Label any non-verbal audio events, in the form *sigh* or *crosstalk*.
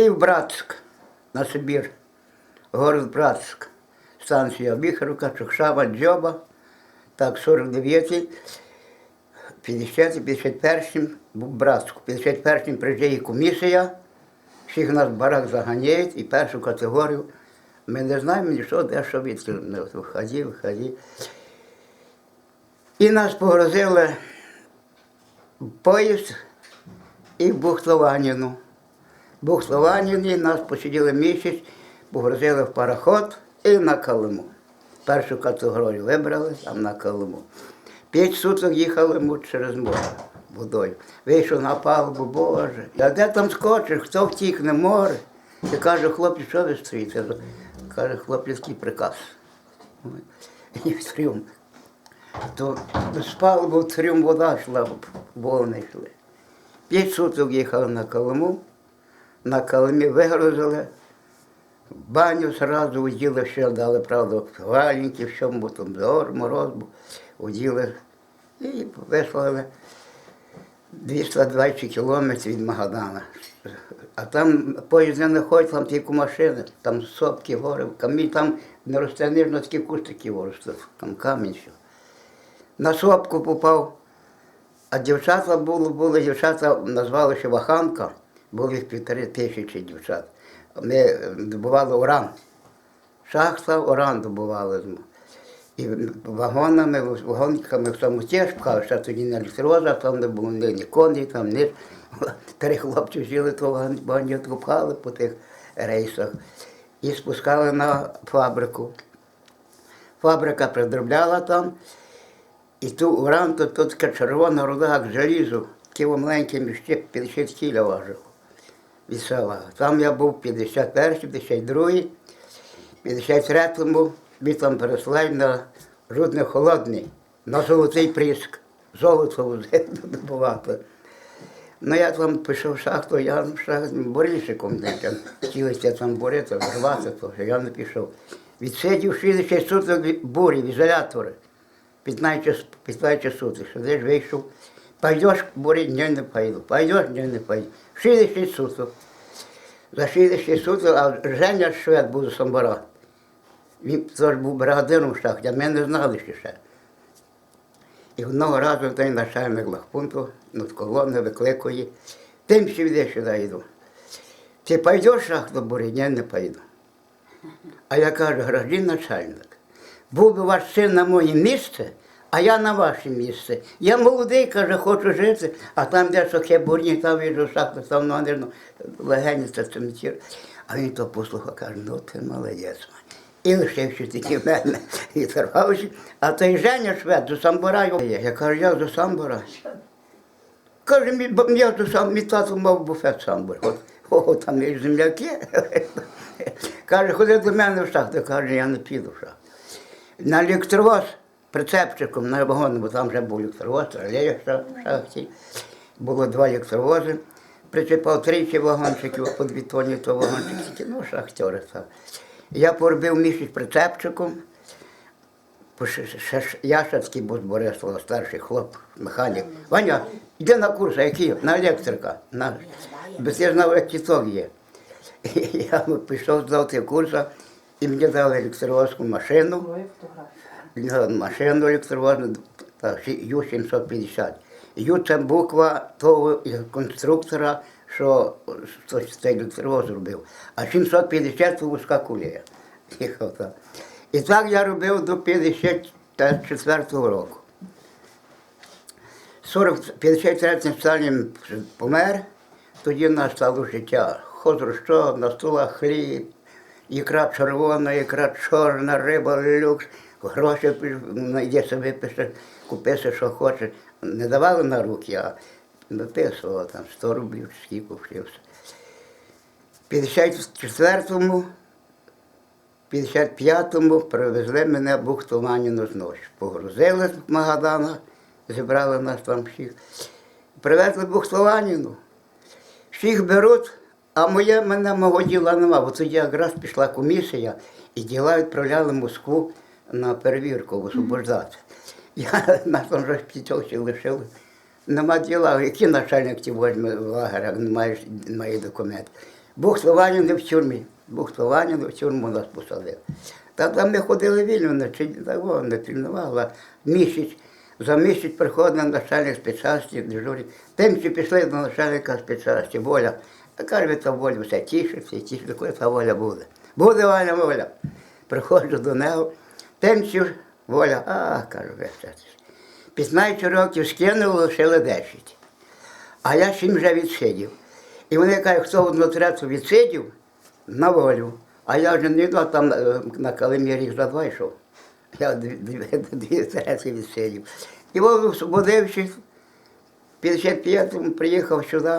І в Братськ, на Сибір, город Братськ, станція Віхровка, Чукшава, Дзьоба, так, 49-й, 50 51 був Братську. 51-м приїжджає комісія, всіх нас в барак заганяють і першу категорію. Ми не знаємо нічого, де що відкрили. Входи, входи. І нас погрозили в поїзд і в Бухтлованіну. В Бухтлованіні нас посиділи місяць, погрузили в пароход і на Калиму. Першу категорію вибрали, там на Калиму. П'ять суток їхали ми через море водою. Вийшов на палубу, Боже. А де там скочиш, хто втік на море? І каже, хлопці, що ви стоїте? Каже, хлопцівський приказ. І в трюм. То з палуби в трюм вода йшла, волни йшли. П'ять суток їхали на Колиму, на Колимі вигрузили, баню зразу уділи, ще дали, правда, в чому там зор, мороз був, уділи і вислали 220 кілометрів від Магадана. А там поїзд не ходить, там тільки машини, там сопки, гори, камінь, там не росте ніжно такі кустики виростуть, там камінь все. На сопку попав. А дівчата були, були дівчата, назвали ще Ваханка, було півтори тисячі дівчат. Ми е, добували уран. Шахта, уран добували. І вагонами, вагонниками в саму теж пхали, ще тоді не електроза, там не було ні, коней, там ні. *laughs* Три хлопці взяли то вагонетку, пхали по тих рейсах і спускали на фабрику. Фабрика придробляла там. І ту уран, то тут червона руда, як желізо, такий маленький міщик 50 кіля важив від села. Там я був 51, 52, 53-му, ми там переслали на Рудне Холодний, на золотий приск. Золото вже *laughs* добувати. Ну я там пішов шахту, я в шахту борільщиком хотілося там боротися, рвати, то я не пішов. Відсидів 60 суток бурі, в ізолятори. 15, 15 суток, що десь вийшов. Пойдеш, бурі, ні, не пойду. Пойдеш, ні, не пойду. 60 суток. За 60 суток, а Женя Швед був з Самбора. Він теж був бригадиром в шахті, а ми не знали ще ще. І одного разу той начальник лагпункту над колони викликує, тим ще йде сюди йду. Ти пойдеш шахту, бурі? Ні, не пойду. А я кажу, граждан начальник, був би ваш син на моє місце, а я на ваше місце. Я молодий, каже, хочу жити, а там де сухе бурні, там віду шахту, там надерно легені це цементір. А він то послухав, каже, ну ти молодець. І лишився тільки в мене і торгався. А той Женя швед до самбора. Я кажу, я до самбора. Каже, бо я до сам, мій тато мав буфет самбор. От, о, там є земляки. Каже, ходи до мене в шахту. Каже, я не піду в шахту. На електровоз прицепчиком на вагон, бо там вже був електровоз, тролею в шахті. Було два електровози. Причепав тричі вагончиків, по дві тоні то вагончик, ну, шахтери. Так. Я поробив місяць прицепчиком. Я ще такий був з старший хлоп, механік. Ваня, йди на курс, який? На електрика. На... Бо ти знав, як тіток є. *laughs* Я пішов здати курс, і мені дали електровозку машину. Да, Машину електровозну, Ю-750. Ю це буква того конструктора, що хтось цей електровоз зробив. А 750 це вузька кулія. І так я робив до 54-го року. 40, 53 Сталін помер, тоді настало життя. Хозро на столах хліб, ікра червона, ікра чорна, риба, люкс, гроші йде собі пише, купи, що хочеш. Не давали на руки, а виписували там 100 рублів, скільки все. В 54-му 55-му привезли мене в Бухтоманіну зночі. Погрузили з Магадана, зібрали нас там всіх. Привезли в Бухтованіну. Всіх беруть, а моє мене мого діла нема, бо тоді якраз пішла комісія і діла відправляли в Москву на перевірку освобождати. Я нас там вже п'ятьох лишили. Нема діла, який начальник ті возьме в лагерях, не маєш, немає документів. Бухтовані в тюрмі. Бухтовані в тюрму нас посадили. Та там ми ходили вільно, не, того, не тренували. Місяць. За місяць приходив начальник спецчасті, дежурить. Тим, що пішли до начальника спецчасті, воля. А каже, ви та воля все тішиться, тішиться, коли та воля буде. Буде Валя воля. Приходжу до нього, тим, воля, а, кажу, все. 15 років скинули, лишили 10. А я сім вже відсидів. І вони кажуть, хто одну третю відсидів, на волю. А я вже не йду, там е, на Калимі рік за два йшов. Я дві, *laughs* треті відсидів. І освободившись, в 55-му приїхав сюди,